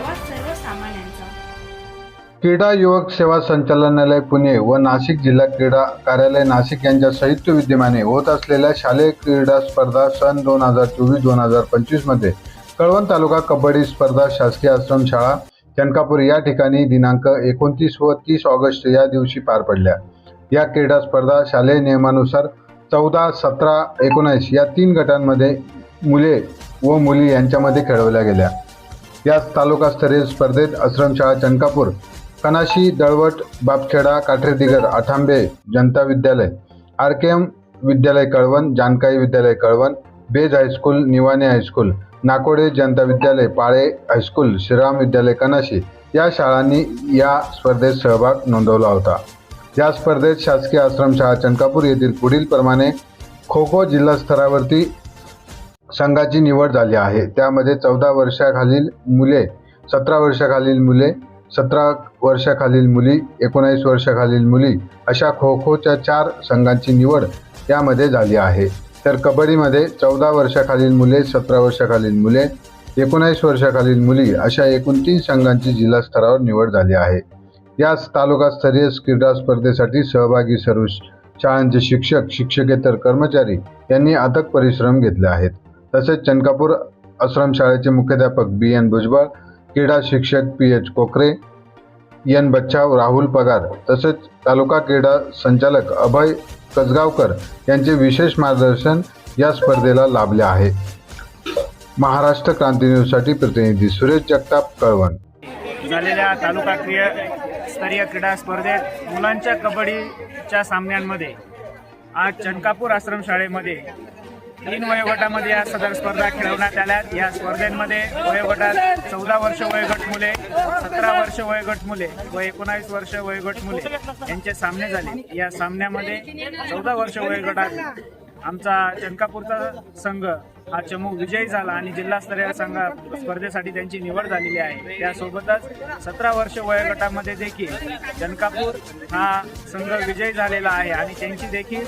आवाज सर्वसामान्यांचा क्रीडा युवक सेवा संचालनालय पुणे व नाशिक जिल्हा क्रीडा कार्यालय नाशिक यांच्या संयुक्त विद्यमाने होत असलेल्या शालेय क्रीडा स्पर्धा सन दोन हजार चोवीस दोन हजार पंचवीसमध्ये कळवण तालुका कबड्डी स्पर्धा शासकीय आश्रमशाळा चनकापूर या ठिकाणी दिनांक एकोणतीस व तीस ऑगस्ट या दिवशी पार पडल्या. या क्रीडा स्पर्धा शालेय नियमानुसार चौदा सतरा एकोणावीस या तीन गटांमध्ये मुले व मुली यांच्यामध्ये खेळवल्या गेल्या. या तालुकास्तरीय स्पर्धेत आश्रमशाळा चनकापूर कनाशी दळवट बापखेडा काठरेदिगर आठांबे जनता विद्यालय आर के एम विद्यालय कळवण जानकाई विद्यालय Kalwan Bej high school Niwane high school Nakode जनता विद्यालय पाळे हायस्कूल श्रीराम विद्यालय कनाशी या शाळांनी या स्पर्धेत सहभाग नोंदवला होता. या स्पर्धेत शासकीय आश्रमशाळा चनकापूर येथील पुढील प्रमाणे खो खो जिल्हा स्तरावरती संघाची निवड झाली आहे. त्यामध्ये चौदा वर्षाखालील मुले सतरा वर्षाखालील मुले सतरा वर्षाखालील मुली एकोणावीस वर्षाखालील मुली अशा खो खोच्या चार संघांची निवड यामध्ये झाली आहे. तर कबड्डीमध्ये चौदा वर्षाखालील मुले सतरा वर्षाखालील मुले एकोणावीस वर्षाखालील मुली अशा एकूण तीन संघांची जिल्हा स्तरावर निवड झाली आहे. याच तालुकास्तरीय क्रीडा स्पर्धेसाठी सहभागी सर्व शाळांचे शिक्षक शिक्षकेतर कर्मचारी यांनी अथक परिश्रम घेतले आहेत. तसेच चनकापूर आश्रमशाळेचे मुख्याध्यापक बी एन भुजबळ क्रीडा शिक्षक P H Kokare N Bachhav Rahul Pagar तसेच तालुका क्रीडा संचालक अभय कसगावकर यांचे विशेष मार्गदर्शन या स्पर्धेला लाभले आहे. महाराष्ट्र क्रांती न्यूजसाठी प्रतिनिधी सुरेश जगताप कळवण. झालेल्या तालुका क्रिया स्तरीय क्रीडा स्पर्धेत मुलांच्या कबड्डीच्या सामन्यांमध्ये आज चनकापूर आश्रमशाळेमध्ये तीन वयोगटामध्ये या सदर स्पर्धा खेळवण्यात आल्या. या स्पर्धेमध्ये वयोगटात चौदा वर्ष वयोगट मुले सतरा वर्ष वयोगट मुले व एकोणावीस वर्ष वयोगट मुले यांचे सामने झाले. या सामन्यामध्ये चौदा वर्ष वयोगटात आमचा चंकापूरचा संघ हा चमू विजयी झाला आणि जिल्हास्तरीय संघ स्पर्धेसाठी त्यांची निवड झालेली आहे. त्यासोबतच सतरा वर्ष वयोगटामध्ये देखील जनकापूर हा संघ विजयी झालेला आहे आणि त्यांची देखील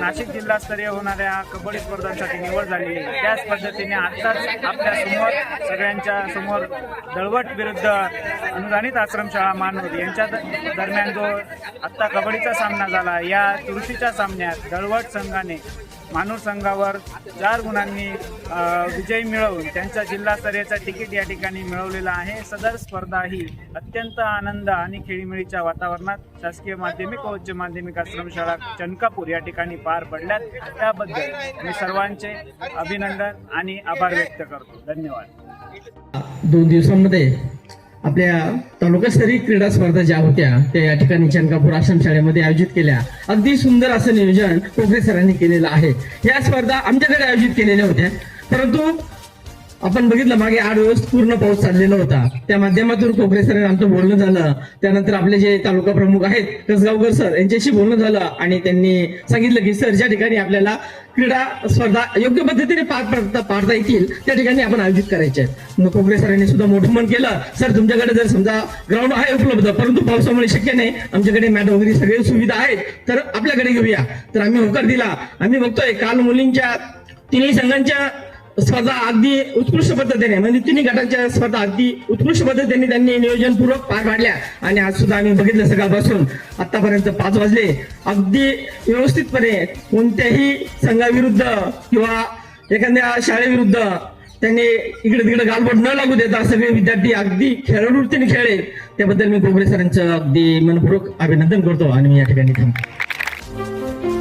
नाशिक जिल्हास्तरीय होणाऱ्या कबड्डी स्पर्धांसाठी निवड झालेली आहे. त्याच पद्धतीने आत्ताच आपल्यासमोर सगळ्यांच्या समोर दळवट विरुद्ध अनुदानित आश्रमशाळा मानवत यांच्या दरम्यान जो आत्ता कबड्डीचा सामना झाला या तुळशीच्या सामन्यात दळवट संघाने मानूर संघावर चार गुणांनी अ, विजय मिळवून त्यांचा जिल्हास्तरीयचा तिकीट या ठिकाणी मिळवलेला आहे. सदर स्पर्धा ही अत्यंत आनंद आणि खेळीमेळीच्या वातावरणात शासकीय माध्यमिक व उच्च माध्यमिक आश्रमशाळा चनकापूर या ठिकाणी पार पडल्यात. त्याबद्दल मी सर्वांचे अभिनंदन आणि आभार व्यक्त करतो. धन्यवाद. दोन दिवसांमध्ये आपल्या तालुकास्तरीय क्रीडा स्पर्धा ज्या होत्या त्या या ठिकाणी चनकापूर आश्रमशाळेमध्ये आयोजित केल्या. अगदी सुंदर असं नियोजन कोकरे सरांनी केलेलं आहे. या स्पर्धा आमच्याकडे आयोजित केलेल्या होत्या. परंतु आपण बघितलं मागे आठ दिवस पूर्ण पाऊस चाललेला होता. त्या माध्यमातून कोकरे सर आमचं बोलणं झालं. त्यानंतर आपले जे तालुका प्रमुख आहेत कसगावकर सर यांच्याशी बोलणं झालं आणि त्यांनी सांगितलं की सर ज्या ठिकाणी आपल्याला क्रीडा स्पर्धा योग्य पद्धतीने पार पाडता पाडता येतील त्या ठिकाणी आपण आयोजित करायचे आहेत. मग कोकरे सरांनी सुद्धा मोठं मन केलं. सर तुमच्याकडे जर समजा ग्राउंड आहे उपलब्ध परंतु पावसामुळे शक्य नाही आमच्याकडे मॅट वगैरे सगळे सुविधा आहेत तर आपल्याकडे घेऊया. तर आम्ही होकार दिला. आम्ही बघतोय काल मुलींच्या तिन्ही संघांच्या स्पर्धा अगदी उत्कृष्ट पद्धतीने म्हणजे तिन्ही गटांच्या स्पर्धा अगदी उत्कृष्ट पद्धतीने त्यांनी नियोजनपूर्वक पार पाडल्या. आणि आज सुद्धा आम्ही बघितलं सकाळपासून. आतापर्यंत पाच वाजले. अगदी व्यवस्थितपणे कोणत्याही संघाविरुद्ध किंवा एखाद्या शाळेविरुद्ध त्यांनी इकडे तिकडे गालबोट न लागू देता सगळे विद्यार्थी अगदी खेळवृत्तीने खेळले. त्याबद्दल मी कोबरे सरांचं अगदी मनपूर्वक अभिनंदन करतो. आणि मी या ठिकाणी थांबतो.